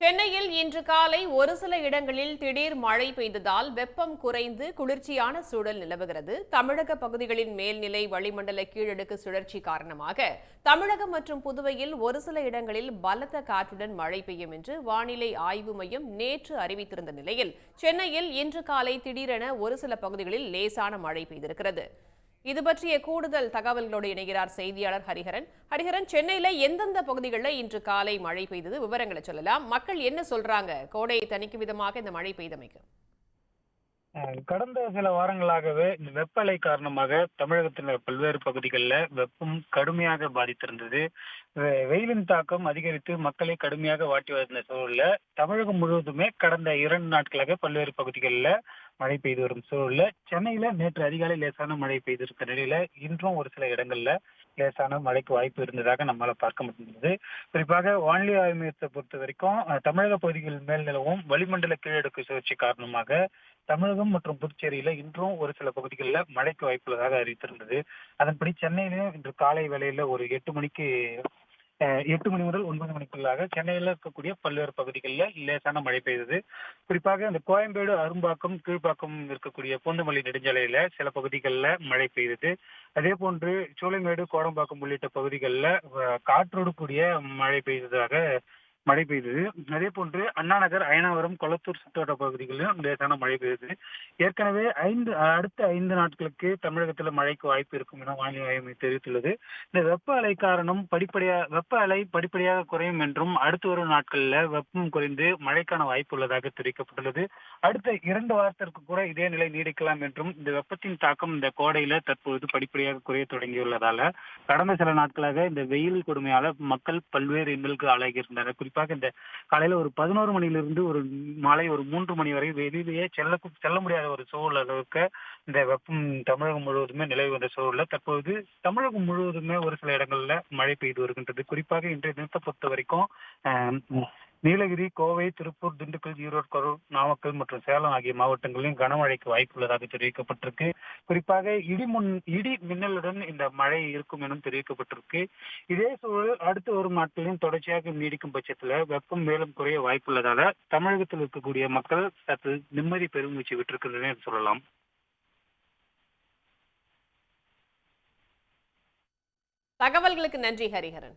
சென்னையில் இன்று காலை ஒரு சில இடங்களில் திடீர் மழை பெய்ததால் வெப்பம் குறைந்து குளிர்ச்சியான சூழல் நிலவுகிறது. தமிழக பகுதிகளின் மேல்நிலை வளிமண்டல கீழடுக்கு சுழற்சி காரணமாக தமிழகம் மற்றும் புதுவையில் ஒரு சில இடங்களில் பலத்த காற்றுடன் மழை பெய்யும் என்று வானிலை ஆய்வு மையம் நேற்று அறிவித்திருந்த நிலையில் சென்னையில் இன்று காலை திடீரென ஒரு சில பகுதிகளில் லேசான மழை பெய்திருக்கிறது. இது பற்றிய கூடுதல் தகவல்களோடு இணைகிறார் செய்தியாளர் ஹரிஹரன். ஹரிஹரன் சென்னையில எந்தெந்த பகுதிகளில் இன்று காலை மழை பெய்தது? விவரங்களை சொல்லலாம். மக்கள் என்ன சொல்றாங்க? கோடை தணிக்கும் விதமாக இந்த மழை பெய்தமைக்கு. கடந்த சில வாரங்களாகவே இந்த வெப்ப அலை காரணமாக தமிழகத்தின் பல்வேறு பகுதிகளில் வெப்பம் கடுமையாக பாதித்திருந்தது. வெயிலின் தாக்கம் அதிகரித்து மக்களை கடுமையாக வாட்டி வந்த சூழல்ல தமிழகம் முழுவதுமே கடந்த இரண்டு நாட்களாக பல்வேறு பகுதிகளில் மழை பெய்து வரும் சூழல்ல சென்னையில நேற்று அதிகாலை லேசான மழை பெய்திருக்க நிலையில இன்றும் ஒரு சில இடங்கள்ல லேசான மழைக்கு வாய்ப்பு இருந்ததாக நம்மளால பார்க்க முடிந்தது. குறிப்பாக வானிலை ஆய்வு மையத்தை பொறுத்த வரைக்கும் தமிழக பகுதிகள் மேல் நிலவும் வளிமண்டல கீழடுக்கு சுழற்சி காரணமாக தமிழகம் மற்றும் புதுச்சேரியில இன்றும் ஒரு சில பகுதிகளில் மழைக்கு வாய்ப்புள்ளதாக அறிவித்திருந்தது. அதன்படி சென்னையிலும் இன்று காலை வேளையில ஒரு எட்டு மணிக்கு எட்டு மணி முதல் ஒன்பது மணிக்குள்ளாக சென்னையில இருக்கக்கூடிய பல்வேறு பகுதிகளில் லேசான மழை பெய்தது. குறிப்பாக அந்த கோயம்பேடு அரும்பாக்கம் கீழ்ப்பாக்கம் இருக்கக்கூடிய பூந்தமல்லி நெடுஞ்சாலையில சில பகுதிகளில் மழை பெய்தது. அதே போன்று சோலைமேடு கோடம்பாக்கம் உள்ளிட்ட பகுதிகளில் காற்றோடு கூடிய மழை பெய்ததாக மழை பெய்தது. அதே போன்று அண்ணா நகர் அயனாவரம் கொளத்தூர் சுற்றுவட்ட பகுதிகளிலும் லேசான மழை பெய்தது. ஏற்கனவே ஐந்து அடுத்த ஐந்து நாட்களுக்கு தமிழகத்துல மழைக்கு வாய்ப்பு இருக்கும் என வானிலை ஆய்வு தெரிவித்துள்ளது. இந்த வெப்ப அலை காரணம் படிப்படியா வெப்ப அலை படிப்படியாக குறையும் என்றும் அடுத்து வரும் நாட்கள்ல வெப்பம் குறைந்து மழைக்கான வாய்ப்பு உள்ளதாக தெரிவிக்கப்பட்டுள்ளது. அடுத்த இரண்டு வாரத்திற்கு கூட இதே நிலை நீடிக்கலாம் என்றும் இந்த வெப்பத்தின் தாக்கம் இந்த கோடையில தற்பொழுது படிப்படியாக குறைய தொடங்கியுள்ளதால கடந்த சில நாட்களாக இந்த வெயில் கொடுமையால மக்கள் பல்வேறு இன்னலுக்கு ஆளாகி இருந்தனர் குறிப்பாக இந்த காலையில ஒரு பதினோரு மணியிலிருந்து ஒரு மாலை ஒரு மூன்று மணி வரை வெளியிலேயே செல்ல செல்ல முடியாத ஒரு சூழல் அளவுக்கு இந்த வெப்பம் தமிழகம் முழுவதுமே நிலவி வந்த சூழல்ல தற்போது தமிழகம் முழுவதுமே ஒரு சில இடங்கள்ல மழை பெய்து வருகின்றது. குறிப்பாக இன்றைய தினத்தை பொறுத்த வரைக்கும் ஆஹ், நீலகிரி கோவை திருப்பூர் திண்டுக்கல் ஈரோடு கரூர் நாமக்கல் மற்றும் சேலம் ஆகிய மாவட்டங்களிலும் கனமழைக்கு வாய்ப்புள்ளதாக தெரிவிக்கப்பட்டிருக்கு. குறிப்பாக இடி முன் இடி மின்னலுடன் இந்த மழை இருக்கும் எனும் தெரிவிக்கப்பட்டிருக்கு. இதே சூழல் அடுத்து வரும் நாட்களிலும் தொடர்ச்சியாக நீடிக்கும் பட்சத்துல வெப்பம் மேலும் குறைய வாய்ப்புள்ளதால தமிழகத்தில் இருக்கக்கூடிய மக்கள் சற்று நிம்மதி பெருமூச்சு விட்டிருக்கின்றனர் சொல்லலாம். தகவல்களுக்கு நன்றி ஹரிஹரன்.